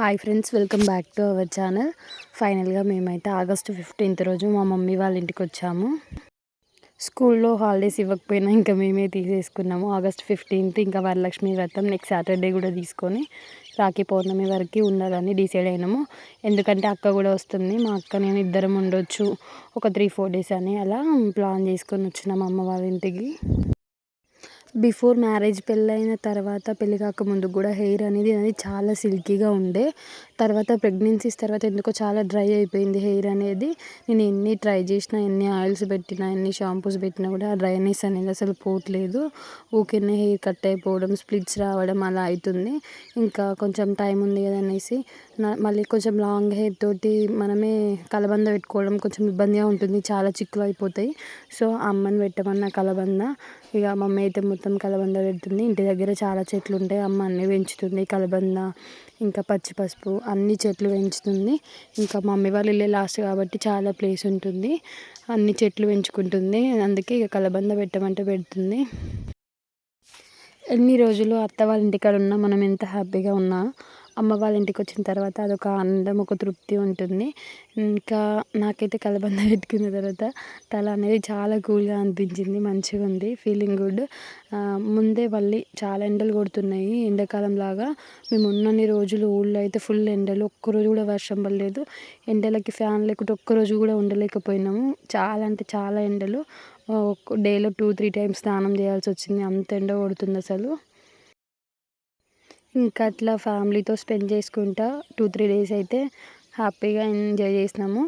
Hi friends welcome back to our channel ఫైనల్గా మేమైతే August fifteenth రోజు మా మమ్మీ వాళ్ళ ఇంటికి వచ్చాము. స్కూల్లో హాలిడేస్ ఇవ్వకపోయినా ఇంకా మేమే తీసేసుకున్నాము. ఆగస్ట్ ఫిఫ్టీన్త్ ఇంకా వరలక్ష్మి వ్రతం నెక్స్ట్ సాటర్డే కూడా తీసుకొని రాఖీ పౌర్ణమి వరకు ఉండాలని డిసైడ్ అయినాము. ఎందుకంటే అక్క కూడా వస్తుంది మా అక్క నేను ఇద్దరం ఉండొచ్చు. ఒక త్రీ ఫోర్ డేస్ అని అలా ప్లాన్ చేసుకొని వచ్చినాము అమ్మ వాళ్ళ ఇంటికి. బిఫోర్ మ్యారేజ్ పెళ్ళైన తర్వాత పెళ్ళి కాకముందు కూడా హెయిర్ అనేది అది చాలా సిల్కీగా ఉండే. తర్వాత ప్రెగ్నెన్సీస్ తర్వాత ఎందుకో చాలా డ్రై అయిపోయింది హెయిర్ అనేది. నేను ఎన్ని ట్రై చేసినా ఎన్ని ఆయిల్స్ పెట్టినా ఎన్ని షాంపూస్ పెట్టినా కూడా ఆ డ్రైనెస్ అనేది అసలు పోవట్లేదు. ఊరికే హెయిర్ కట్ అయిపోవడం స్ప్లిట్స్ రావడం అలా అవుతుంది ఇంకా కొంచెం టైం ఉంది కదా మళ్ళీ కొంచెం లాంగ్ హెయిర్ తోటి మనమే కలబంద పెట్టుకోవడం కొంచెం ఇబ్బందిగా ఉంటుంది. చాలా చిక్కులు అయిపోతాయి. సో అమ్మని పెట్టమన్న కలబంద. ఇక మమ్మీ అయితే మొత్తం కలబంద పెడుతుంది. ఇంటి దగ్గర చాలా చెట్లు ఉంటాయి అమ్మ అన్నీ పెంచుతుంది కలబంద. ఇంకా పచ్చి పసుపు అన్ని చెట్లు పెంచుతుంది. ఇంకా మమ్మీ వాళ్ళ ఇల్లే లాస్ట్ కాబట్టి చాలా ప్లేస్ ఉంటుంది. అన్ని చెట్లు పెంచుకుంటుంది. అందుకే ఇక కలబంద పెట్టమంటే పెడుతుంది. ఎన్ని రోజులు అత్త వాళ్ళ ఇంటికాడ ఉన్నా మనం ఎంత హ్యాపీగా ఉన్నా అమ్మ వాళ్ళ ఇంటికి వచ్చిన తర్వాత అదొక ఆనందం ఒక తృప్తి ఉంటుంది. ఇంకా నాకైతే కలబంద పెట్టుకున్న తర్వాత తల అనేది చాలా కూల్గా అనిపించింది మంచిగా ఉంది ఫీలింగ్ గుడ్ ముందే మళ్ళీ చాలా ఎండలు కొడుతున్నాయి ఎండాకాలం లాగా మేము ఉన్నన్ని రోజులు ఊళ్ళో అయితే ఫుల్ ఎండలు ఒక్కరోజు కూడా వర్షం పడలేదు. ఎండలకి ఫ్యాన్ లేకుంటే ఒక్కరోజు కూడా ఉండలేకపోయినాము. చాలా అంటే చాలా ఎండలు. డేలో టూ త్రీ టైమ్స్ స్నానం చేయాల్సి వచ్చింది. అంత ఎండ కొడుతుంది అసలు. ఇంకా అట్లా ఫ్యామిలీతో స్పెండ్ చేసుకుంటా టూ త్రీ డేస్ అయితే హ్యాపీగా ఎంజాయ్ చేసినాము.